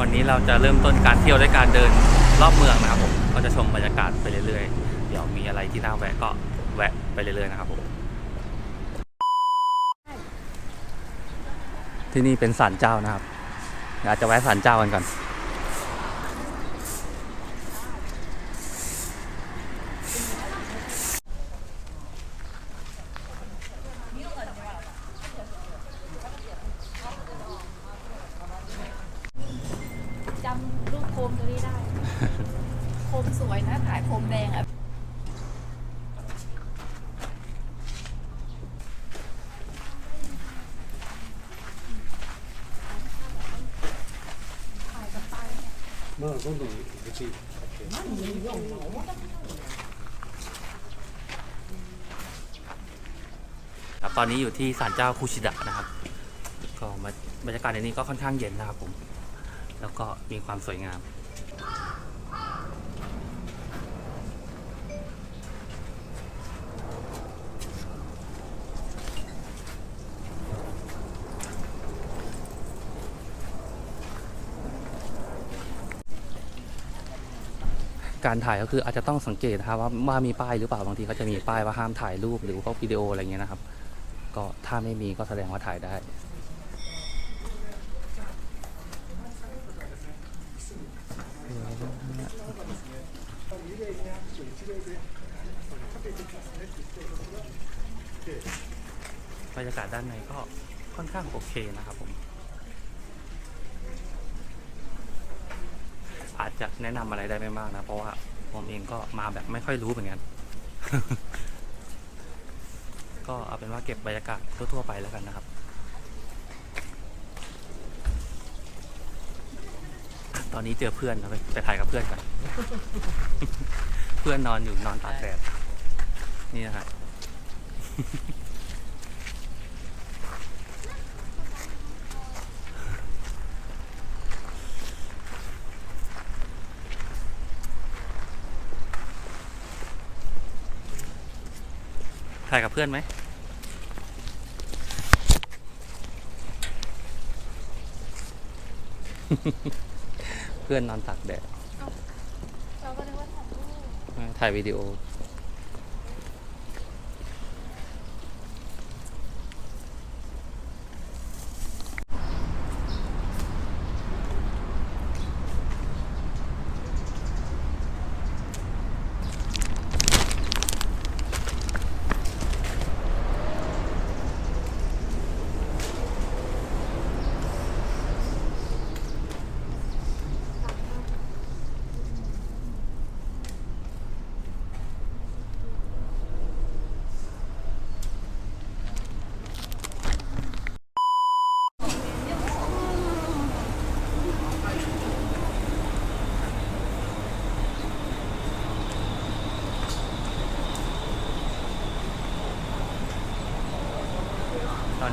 วันนี้เราจะเริ่มต้นการเที่ยวด้วยการเดินรอบเมืองนะครับผมก็จะชมบรรยากาศไปเรื่อยๆ เดี๋ยวมีอะไรที่น่าแวะก็แวะไปเรื่อยๆนะครับผมที่นี่เป็นศาลเจ้านะครับอาจจะแวะศาลเจ้ากันก่อน จำรูปโค มตัวนี้ได้ โคมสวยนะถ่ายโคมแดงอ่ะ まあどんどんうち ครับตอนนี้อยู่ที่ศาลเจ้าคูชิดะนะครับ ก็มาบรรยากาศในนี้ก็ค่อนข้างเย็นนะครับผม แล้วก็มีความสวยงาม การถ่ายก็คืออาจจะต้องสังเกตนะครับว่าว่ามีป้ายหรือเปล่าบางทีเขาจะมีป้ายว่าห้ามถ่ายรูปหรือพวกวิดีโออะไรเงี้ยนะครับ ก็ถ้าไม่มีก็แสดงว่าถ่ายได้ บรรยากาศด้านในก็ค่อนข้างโอเคนะครับผม อาจจะแนะนำอะไรได้ไม่มากนะ เพราะว่าผมเองก็มาแบบไม่ค่อยรู้เหมือนกัน ก็เอาเป็นว่าเก็บบรรยากาศทั่วๆไปแล้วกันนะครับตอนนี้เจอเพื่อนนะไปไปถ่ายกับเพื่อนกัน พื่อนนอนอยู่นอนตากแดดนี่นะฮะถ่ายกับเพื่อนไหมเพื่อนนอนตากแดด เราก็นึกว่าถ่ายรู ปถ่าย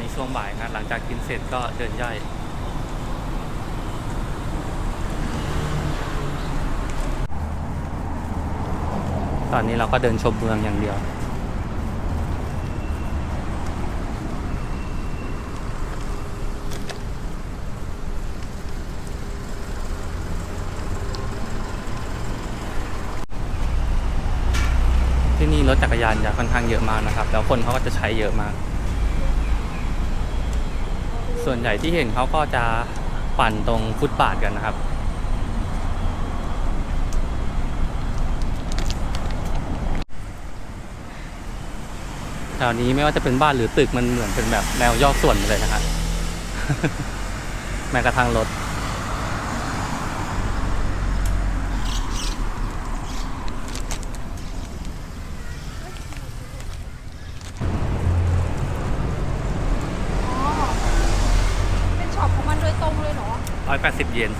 วิดีโอตอนช่วงบ่ายนะหลังจากกินเสร็จก็เดินย่อยตอนนี้เราก็เดินชมเมืองอย่างเดียว ที่นี่รถจักรยานจะค่อนข้างเยอะมากนะครับ แล้วคนเขาก็จะใช้เยอะมาก ส่วนใหญ่ที่เห็นเขาก็จะปั่นตรงฟุตบาทกันนะครับ แถวนี้ไม่ว่าจะเป็นบ้านหรือตึกมันเหมือนเป็นแบบแนวยอกส่วนเลยนะครับแม้กระทั่งรถ อ๋อเลยเหรอปขอยแปดสิบเยน